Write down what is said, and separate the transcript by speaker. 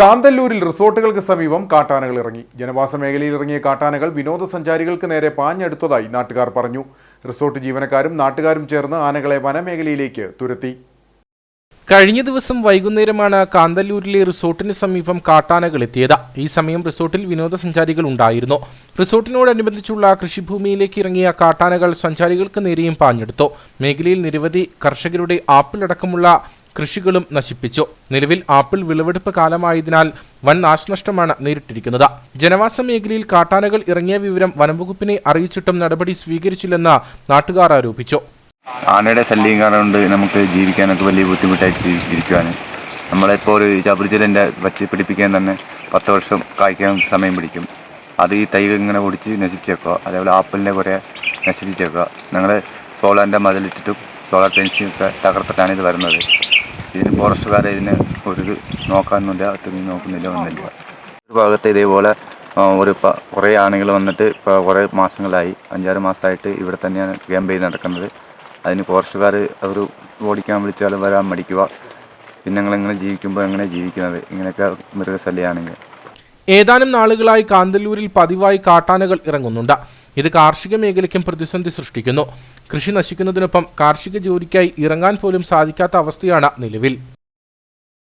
Speaker 1: കാന്തല്ലൂരിൽ റിസോർട്ടുകൾക്ക് സമീപം കാട്ടാനകൾ ഇറങ്ങി. ജനവാസ മേഖലയിൽ ഇറങ്ങിയ കാട്ടാനകൾ വിനോദസഞ്ചാരികൾക്ക് നേരെ പാഞ്ഞെടുത്തതായി നാട്ടുകാർ പറഞ്ഞു. റിസോർട്ട് ജീവനക്കാരും നാട്ടുകാരും ചേർന്ന് ആനകളെ വനമേഖലയിലേക്ക് തുരത്തി.
Speaker 2: കഴിഞ്ഞ ദിവസം വൈകുന്നേരമാണ് കാന്തല്ലൂരിലെ റിസോർട്ടിന് സമീപം കാട്ടാനകൾ എത്തിയത്. ഈ സമയം റിസോർട്ടിൽ വിനോദസഞ്ചാരികൾ ഉണ്ടായിരുന്നു. റിസോർട്ടിനോടനുബന്ധിച്ചുള്ള കൃഷിഭൂമിയിലേക്ക് ഇറങ്ങിയ കാട്ടാനകൾ സഞ്ചാരികൾക്ക് നേരെയും പാഞ്ഞെടുത്തു. മേഖലയിൽ നിരവധി കർഷകരുടെ ആപ്പിൾ അടക്കമുള്ള കൃഷികളും നശിപ്പിച്ചു. നിലവിൽ ആപ്പിൾ വിളവെടുപ്പ് കാലമായതിനാൽ വൻ നാശനഷ്ടമാണ് നേരിട്ടിരിക്കുന്നത്. ജനവാസ മേഖലയിൽ കാട്ടാനകൾ ഇറങ്ങിയ വിവരം വനംവകുപ്പിനെ അറിയിച്ചിട്ടും നടപടി സ്വീകരിച്ചില്ലെന്ന് നാട്ടുകാർ ആരോപിച്ചു.
Speaker 3: ആനയുടെ ശല്യം കാരണം കൊണ്ട് നമുക്ക് ജീവിക്കാനൊക്കെ വലിയ ബുദ്ധിമുട്ടായിട്ട് ജീവിച്ചിരിക്കുവാണ് നമ്മളിപ്പോൾ ഒരു ചാപ്പിടിച്ചിലിന്റെ വച്ച് പിടിപ്പിക്കാൻ തന്നെ പത്ത് വർഷം കായ്ക്കാൻ സമയം പിടിക്കും. അത് ഈ തൈ ഇങ്ങനെ ഒടിച്ച് നശിച്ചേക്കുക അതേപോലെ ആപ്പിളിന്റെ കുറേ നശിപ്പിച്ചേക്കുക. ഞങ്ങൾ സോളാറിന്റെ മതിലിട്ടിട്ടും സോളാർ ഫെൻസിങ് തകർത്തിട്ടാണ് ഇത് വരുന്നത്. ഇതിന് ഫോറസ്റ്റുകാരെ ഇതിന് ഒരു നോക്കാനൊന്നുമില്ല തുണി നോക്കുന്നില്ല ഒന്നുമില്ല ഒരു ഭാഗത്ത് ഇതേപോലെ ഒരു കുറേ ആണുങ്ങൾ വന്നിട്ട് ഇപ്പോൾ കുറേ മാസങ്ങളായി അഞ്ചാറ് മാസമായിട്ട് ഇവിടെ തന്നെയാണ് ക്യാമ്പ് ചെയ്ത് നടക്കുന്നത്. അതിന് ഫോറസ്റ്റുകാർ അവർ ഓടിക്കാൻ വിളിച്ചാൽ വരാൻ മടിക്കുക. പിന്നെ ഞങ്ങൾ എങ്ങനെ ജീവിക്കുമ്പോൾ എങ്ങനെ ജീവിക്കുന്നത്? ഇങ്ങനെയൊക്കെ മൃഗശല്യമാണെങ്കിൽ
Speaker 2: ഏതാനും നാളുകളായി കാന്തല്ലൂരിൽ പതിവായി കാട്ടാനകൾ ഇറങ്ങുന്നുണ്ട്. ഇത് കാർഷിക മേഖലയ്ക്കും പ്രതിസന്ധി സൃഷ്ടിക്കുന്നു. കൃഷി നശിക്കുന്നതിനൊപ്പം കാർഷിക ജോലിക്കായി ഇറങ്ങാൻ പോലും സാധിക്കാത്ത അവസ്ഥയാണ് നിലവിൽ.